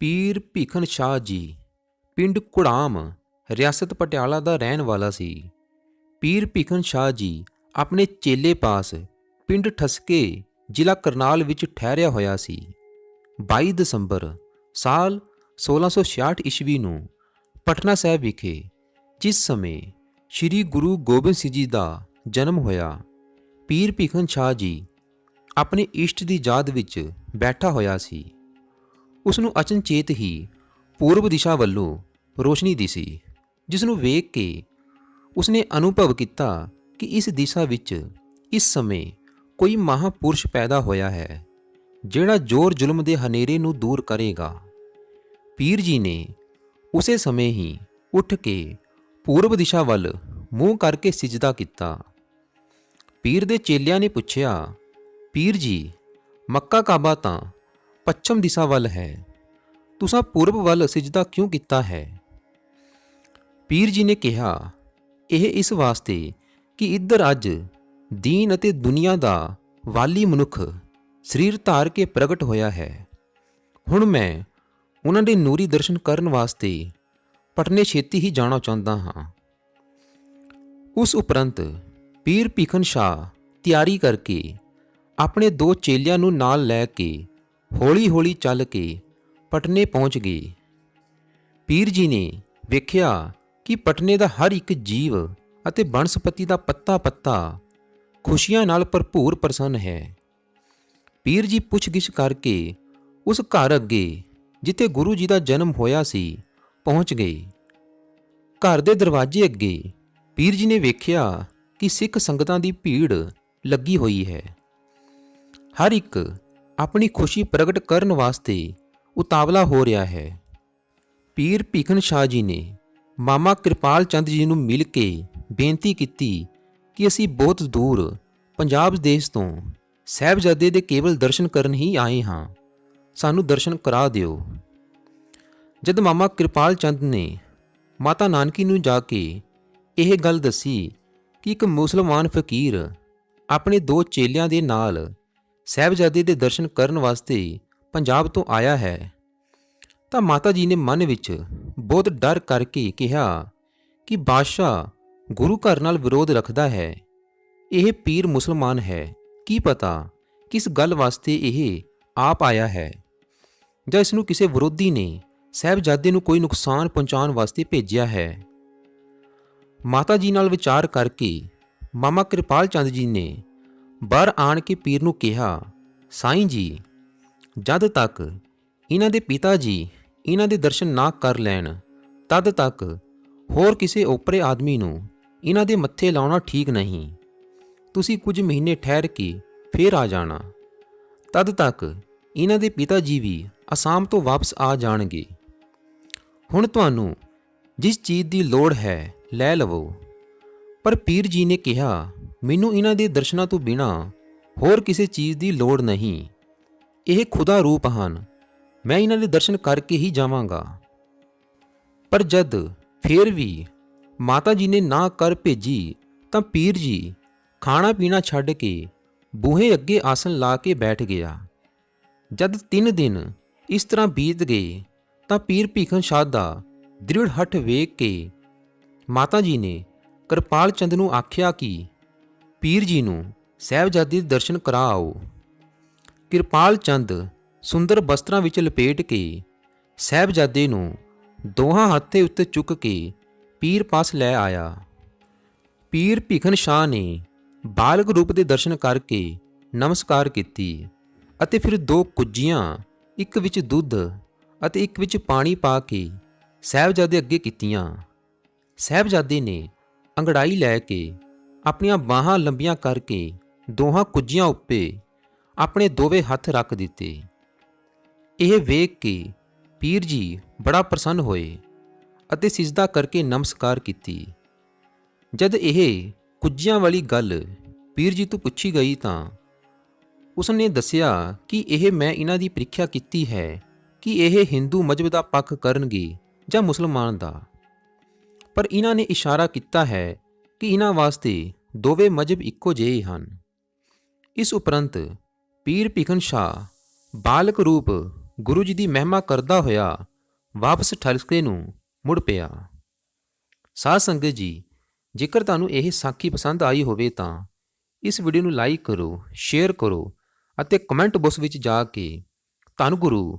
ਪੀਰ ਭੀਖਨ ਸ਼ਾਹ ਜੀ, ਪਿੰਡ ਕੁੜਾਮ ਰਿਆਸਤ ਪਟਿਆਲਾ ਦਾ ਰਹਿਣ ਵਾਲਾ ਸੀ। ਪੀਰ ਭੀਖਨ ਸ਼ਾਹ ਜੀ ਆਪਣੇ ਚੇਲੇ ਪਾਸ ਪਿੰਡ ਠਸਕੇ ਜ਼ਿਲ੍ਹਾ ਕਰਨਾਲ ਵਿੱਚ ਠਹਿਰਿਆ ਹੋਇਆ ਸੀ। 22 ਦਸੰਬਰ ਸਾਲ 1666 ਈਸਵੀ ਨੂੰ ਪਟਨਾ ਸਾਹਿਬ ਵਿਖੇ ਜਿਸ ਸਮੇਂ ਸ੍ਰੀ ਗੁਰੂ ਗੋਬਿੰਦ ਸਿੰਘ ਜੀ ਦਾ ਜਨਮ ਹੋਇਆ, ਪੀਰ ਭੀਖਨ ਸ਼ਾਹ ਜੀ ਆਪਣੇ ਇਸ਼ਟ ਦੀ ਯਾਦ ਵਿੱਚ ਬੈਠਾ ਹੋਇਆ ਸੀ। ਉਸ ਨੂੰ ਅਚਨਚੇਤ ਹੀ ਪੂਰਬ ਦਿਸ਼ਾ ਵੱਲੋਂ ਰੋਸ਼ਨੀ ਦਿਸੀ ਜਿਸ ਨੂੰ ਵੇਖ ਕੇ ਉਸਨੇ ਅਨੁਭਵ ਕੀਤਾ ਕਿ ਇਸ ਦਿਸ਼ਾ ਵਿੱਚ ਇਸ ਸਮੇਂ ਕੋਈ ਮਹਾਪੁਰਸ਼ ਪੈਦਾ ਹੋਇਆ ਹੈ, ਜਿਹੜਾ ਜ਼ੋਰ ਜ਼ੁਲਮ ਦੇ ਹਨੇਰੇ ਨੂੰ ਦੂਰ ਕਰੇਗਾ। ਪੀਰ ਜੀ ਨੇ ਉਸੇ ਸਮੇਂ ਹੀ ਉੱਠ ਕੇ ਪੂਰਬ ਦਿਸ਼ਾ ਵੱਲ ਮੂੰਹ ਕਰਕੇ ਸਿਜਦਾ ਕੀਤਾ। ਪੀਰ ਦੇ ਚੇਲਿਆਂ ਨੇ ਪੁੱਛਿਆ, ਪੀਰ ਜੀ, ਮੱਕਾ ਕਾਬਾ ਤਾਂ ਪੱਛਮ ਦਿਸ਼ਾ ਵੱਲ ਹੈ। ਤੁਸੀਂ ਪੂਰਬ ਵੱਲ ਸਿਜਦਾ ਕਿਉਂ ਕੀਤਾ ਹੈ? ਪੀਰ ਜੀ ਨੇ ਕਿਹਾ, ਇਹ ਇਸ ਵਾਸਤੇ ਕਿ ਇੱਧਰ ਅੱਜ ਦੀਨ ਅਤੇ ਦੁਨੀਆ ਦਾ ਵਾਲੀ ਮਨੁੱਖ ਸਰੀਰ ਧਾਰ ਕੇ ਪ੍ਰਗਟ ਹੋਇਆ ਹੈ। ਹੁਣ ਮੈਂ ਉਹਨਾਂ ਦੇ ਨੂਰੀ ਦਰਸ਼ਨ ਕਰਨ ਵਾਸਤੇ ਪਟਨੇ ਛੇਤੀ ਹੀ ਜਾਣਾ ਚਾਹੁੰਦਾ ਹਾਂ। ਉਸ ਉਪਰੰਤ ਪੀਰ ਭੀਖਨ ਸ਼ਾਹ ਤਿਆਰੀ ਕਰਕੇ ਆਪਣੇ ਦੋ ਚੇਲਿਆਂ ਨੂੰ ਨਾਲ ਲੈ ਕੇ ਹੌਲੀ-ਹੌਲੀ ਚੱਲ ਕੇ ਪਟਨੇ ਪਹੁੰਚ ਗਏ ਪੀਰ ਜੀ ਨੇ ਵੇਖਿਆ ਕਿ ਪਟਨੇ ਦਾ ਹਰ ਇੱਕ ਜੀਵ ਅਤੇ ਬਨਸਪਤੀ ਦਾ ਪੱਤਾ-ਪੱਤਾ ਖੁਸ਼ੀਆਂ ਨਾਲ ਭਰਪੂਰ ਪ੍ਰਸੰਨ ਹੈ। ਪੀਰ ਜੀ ਪੁੱਛਗਿਛ ਕਰਕੇ ਉਸ ਘਰ ਅੱਗੇ, ਜਿੱਥੇ ਗੁਰੂ ਜੀ ਦਾ ਜਨਮ ਹੋਇਆ ਸੀ, ਪਹੁੰਚ ਗਏ। ਘਰ ਦੇ ਦਰਵਾਜ਼ੇ ਅੱਗੇ ਪੀਰ ਜੀ ਨੇ ਵੇਖਿਆ ਕਿ ਸਿੱਖ ਸੰਗਤਾਂ ਦੀ ਭੀੜ ਲੱਗੀ ਹੋਈ ਹੈ। ਹਰ ਇੱਕ ਆਪਣੀ ਖੁਸ਼ੀ ਪ੍ਰਗਟ ਕਰਨ ਵਾਸਤੇ ਉਤਾਵਲਾ ਹੋ ਰਿਹਾ ਹੈ। ਪੀਰ ਭੀਖਨ ਸ਼ਾਹ ਜੀ ਨੇ ਮਾਮਾ ਕਿਰਪਾਲ ਚੰਦ ਜੀ ਨੂੰ ਮਿਲ ਕੇ ਬੇਨਤੀ ਕੀਤੀ ਕਿ ਅਸੀਂ ਬਹੁਤ ਦੂਰ ਪੰਜਾਬ ਦੇਸ਼ ਤੋਂ ਸਹਿਬਜ਼ਾਦੇ ਦੇ ਕੇਵਲ ਦਰਸ਼ਨ ਕਰਨ ਹੀ ਆਏ ਹਾਂ। ਸਾਨੂੰ ਦਰਸ਼ਨ ਕਰਾ ਦਿਓ। ਜਦ ਮਾਮਾ ਕਿਰਪਾਲ ਚੰਦ ਨੇ ਮਾਤਾ ਨਾਨਕੀ ਨੂੰ ਜਾ ਕੇ ਇਹ ਗੱਲ ਦੱਸੀ ਕਿ ਇੱਕ ਮੁਸਲਮਾਨ ਫਕੀਰ ਆਪਣੇ ਦੋ ਚੇਲਿਆਂ ਦੇ ਨਾਲ ਸਹਿਬਜ਼ਾਦੇ ਦੇ ਦਰਸ਼ਨ ਕਰਨ ਵਾਸਤੇ ਪੰਜਾਬ ਤੋਂ ਆਇਆ ਹੈ। ਤਾਂ ਮਾਤਾ ਜੀ ਨੇ ਮਨ ਵਿੱਚ ਬਹੁਤ ਡਰ ਕਰਕੇ ਕਿਹਾ ਕਿ ਬਾਦਸ਼ਾਹ ਗੁਰੂ ਘਰ ਨਾਲ ਵਿਰੋਧ ਰੱਖਦਾ ਹੈ। ਇਹ ਪੀਰ ਮੁਸਲਮਾਨ ਹੈ। ਕੀ ਪਤਾ ਕਿਸ ਗੱਲ ਵਾਸਤੇ ਇਹ ਆਪ ਆਇਆ ਹੈ ਜਾਂ ਇਸ ਨੂੰ ਕਿਸੇ ਵਿਰੋਧੀ ਨੇ ਸਹਿਬਜ਼ਾਦੇ ਨੂੰ ਕੋਈ ਨੁਕਸਾਨ ਪਹੁੰਚਾਉਣ ਵਾਸਤੇ ਭੇਜਿਆ ਹੈ। ਮਾਤਾ ਜੀ ਨਾਲ ਵਿਚਾਰ ਕਰਕੇ ਮਾਮਾ ਕਿਰਪਾਲ ਚੰਦ ਜੀ ਨੇ ਬਾਹਰ ਆਣ ਕੇ ਪੀਰ ਨੂੰ ਕਿਹਾ, ਸਾਈਂ ਜੀ, ਜਦ ਤੱਕ ਇਹਨਾਂ ਦੇ ਪਿਤਾ ਜੀ ਇਹਨਾਂ ਦੇ ਦਰਸ਼ਨ ਨਾ ਕਰ ਲੈਣ, ਤਦ ਤੱਕ ਹੋਰ ਕਿਸੇ ਓਪਰੇ ਆਦਮੀ ਨੂੰ ਇਹਨਾਂ ਦੇ ਮੱਥੇ ਲਾਉਣਾ ਠੀਕ ਨਹੀਂ। ਤੁਸੀਂ ਕੁਝ ਮਹੀਨੇ ਠਹਿਰ ਕੇ ਫੇਰ ਆ ਜਾਣਾ। ਤਦ ਤੱਕ ਇਹਨਾਂ ਦੇ ਪਿਤਾ ਜੀ ਵੀ ਅਸਾਮ ਤੋਂ ਵਾਪਸ ਆ ਜਾਣਗੇ। ਹੁਣ ਤੁਹਾਨੂੰ ਜਿਸ ਚੀਜ਼ ਦੀ ਲੋੜ ਹੈ ਲੈ ਲਵੋ। ਪਰ ਪੀਰ ਜੀ ਨੇ ਕਿਹਾ ਮੈਨੂੰ ਇਹਨਾਂ ਦੇ ਦਰਸ਼ਨਾਂ ਤੋਂ ਬਿਨਾ ਹੋਰ ਕਿਸੇ ਚੀਜ਼ ਦੀ ਲੋੜ ਨਹੀਂ। ਇਹ ਖੁਦਾ ਰੂਪ ਹਨ। ਮੈਂ ਇਹਨਾਂ ਦੇ ਦਰਸ਼ਨ ਕਰਕੇ ਹੀ ਜਾਵਾਂਗਾ। ਪਰ ਜਦ ਫੇਰ ਵੀ ਮਾਤਾ ਜੀ ਨੇ ਨਾ ਕਰ ਭੇਜੀ, ਤਾਂ ਪੀਰ ਜੀ ਖਾਣਾ ਪੀਣਾ ਛੱਡ ਕੇ ਬੂਹੇ ਅੱਗੇ ਆਸਨ ਲਾ ਕੇ ਬੈਠ ਗਿਆ। ਜਦ 3 ਦਿਨ ਇਸ ਤਰ੍ਹਾਂ ਬੀਤ ਗਏ, ਤਾਂ ਪੀਰ ਭੀਖਨ ਸ਼ਾਹ ਦਾ ਦ੍ਰਿੜ ਹੱਠ ਵੇਖ ਕੇ ਮਾਤਾ ਜੀ ਨੇ ਕਿਰਪਾਲ ਚੰਦ ਨੂੰ ਆਖਿਆ ਕਿ ਪੀਰ ਜੀ ਨੂੰ ਸਹਿਬਜ਼ਾਦੇ ਦੇ ਦਰਸ਼ਨ ਕਰਾ ਆਓ ਕਿਰਪਾਲ ਚੰਦ ਸੁੰਦਰ ਬਸਤਰਾਂ ਵਿੱਚ ਲਪੇਟ ਕੇ ਸਹਿਬਜ਼ਾਦੇ ਨੂੰ ਦੋਹਾਂ ਹੱਥੇ ਉੱਤੇ ਚੁੱਕ ਕੇ ਪੀਰ ਪਾਸ ਲੈ ਆਇਆ। ਪੀਰ ਭੀਖਨ ਸ਼ਾਹ ਨੇ ਬਾਲਗ ਰੂਪ ਦੇ ਦਰਸ਼ਨ ਕਰਕੇ ਨਮਸਕਾਰ ਕੀਤੀ ਅਤੇ ਫਿਰ ਦੋ ਕੁੱਜੀਆਂ, ਇੱਕ ਵਿੱਚ ਦੁੱਧ ਅਤੇ ਇੱਕ ਵਿੱਚ ਪਾਣੀ ਪਾ ਕੇ ਸਹਿਬਜ਼ਾਦੇ ਅੱਗੇ ਕੀਤੀਆਂ। ਸਹਿਬਜ਼ਾਦੇ ਨੇ ਅੰਗੜਾਈ ਲੈ ਕੇ ਆਪਣੀਆਂ ਬਾਹਾਂ ਲੰਬੀਆਂ ਕਰਕੇ ਦੋਹਾਂ ਕੁੱਜੀਆਂ ਉੱਪੇ ਆਪਣੇ ਦੋਵੇਂ ਹੱਥ ਰੱਖ ਦਿੱਤੇ। ਇਹ ਵੇਖ ਕੇ ਪੀਰ ਜੀ ਬੜਾ ਪ੍ਰਸੰਨ ਹੋਏ ਅਤੇ ਸਿਜਦਾ ਕਰਕੇ ਨਮਸਕਾਰ ਕੀਤੀ। ਜਦ ਇਹ ਕੁੱਜੀਆਂ ਵਾਲੀ ਗੱਲ ਪੀਰ ਜੀ ਤੋਂ ਪੁੱਛੀ ਗਈ ਤਾਂ ਉਸਨੇ ਦੱਸਿਆ ਕਿ ਇਹ ਮੈਂ ਇਹਨਾਂ ਦੀ ਪ੍ਰੀਖਿਆ ਕੀਤੀ ਹੈ ਕਿ ਇਹ ਹਿੰਦੂ ਮਜਬ ਦਾ ਪੱਖ ਕਰਨਗੇ ਜਾਂ ਮੁਸਲਮਾਨ ਦਾ। ਪਰ ਇਹਨਾਂ ਨੇ ਇਸ਼ਾਰਾ ਕੀਤਾ ਹੈ ਕਿ ਇਹਨਾਂ ਵਾਸਤੇ ਦੋਵੇਂ ਮਜਬ ਇੱਕੋ ਜਿਹੇ ਹਨ। ਇਸ ਉਪਰੰਤ ਪੀਰ ਭਿਖਨ ਸ਼ਾਹ ਬਾਲਕ ਰੂਪ ਗੁਰੂ ਜੀ ਦੀ ਮਹਿਮਾ ਕਰਦਾ ਹੋਇਆ ਵਾਪਸ ਠਲਸਕੇ ਨੂੰ ਮੁੜ ਪਿਆ। ਸਾਧ ਸੰਗਤ ਜੀ, ਜੇਕਰ ਤੁਹਾਨੂੰ ਇਹ ਸਾਖੀ ਪਸੰਦ ਆਈ ਹੋਵੇ ਤਾਂ ਇਸ ਵੀਡੀਓ ਨੂੰ ਲਾਈਕ ਕਰੋ, ਸ਼ੇਅਰ ਕਰੋ ਅਤੇ ਕਮੈਂਟ ਬਾਕਸ ਵਿੱਚ ਜਾ ਕੇ ਧੰਨ ਗੁਰੂ